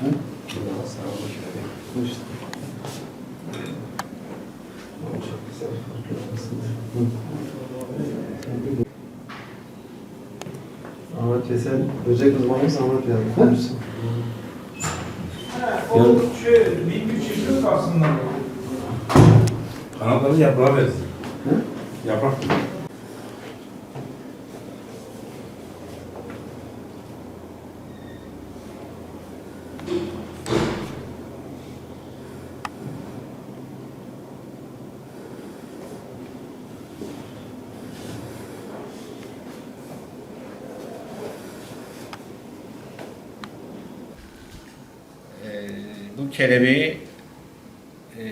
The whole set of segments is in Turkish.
Ahmet Vesel, böcek uzmanımız Ahmet yani. Konuşsun. O şey, bir küçüklük aslında. Kanatları yaprağa benziyor. Hı? Yaprak. Ee, bu kelebeği e,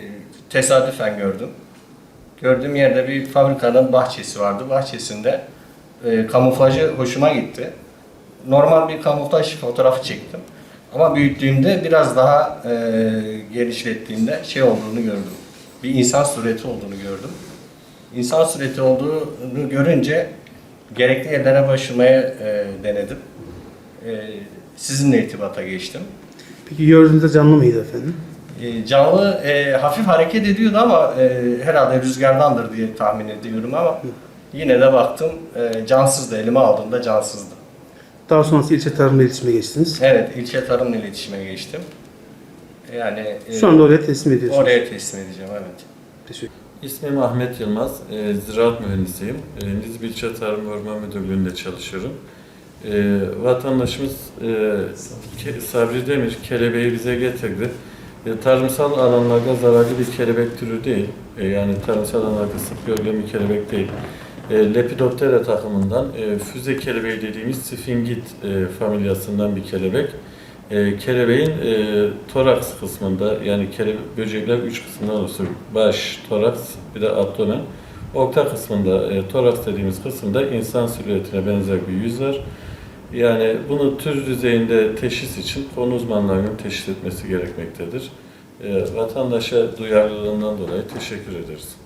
tesadüfen gördüm. Gördüğüm yerde bir fabrikanın bahçesi vardı. Bahçesinde e, kamuflajı hoşuma gitti. Normal bir kamuflaj fotoğrafı çektim. Ama büyüttüğümde biraz daha e, genişlettiğimde şey olduğunu gördüm. Bir insan sureti olduğunu gördüm. İnsan sureti olduğunu görünce gerekli yerlere başvurmaya e, denedim. E, sizinle irtibata geçtim. Peki gördüğünüzde canlı mıydı efendim? E, canlı e, hafif hareket ediyordu ama e, herhalde rüzgardandır diye tahmin ediyorum ama yine de baktım e, cansızdı. Elime aldığımda cansızdı. Daha sonrası ilçe tarımla iletişime geçtiniz. Evet, ilçe tarımla iletişime geçtim. Yani e, Şu anda oraya teslim ediyorsunuz. oraya teslim edeceğim evet. Teşekkür İsmim Ahmet Yılmaz, e, ziraat mühendisiyim. E, Nizip İlçe Tarım Orman Müdürlüğü'nde çalışıyorum. E, vatandaşımız e, Ke- Sabri Demir kelebeği bize getirdi. E, tarımsal alanlarda zararlı bir kelebek türü değil. E, yani tarımsal alanlarda sık görülen bir kelebek değil. E, Lepidoptera takımından e, füze kelebeği dediğimiz Sphingit e, familyasından bir kelebek. E, kelebeğin e, toraks kısmında yani kele, böcekler üç kısımdan oluşur. Baş, toraks bir de abdomen. Orta kısmında e, toraks dediğimiz kısımda insan silüetine benzer bir yüz var. Yani bunu tür düzeyinde teşhis için konu uzmanlarının teşhis etmesi gerekmektedir. E, vatandaşa duyarlılığından dolayı teşekkür ederiz.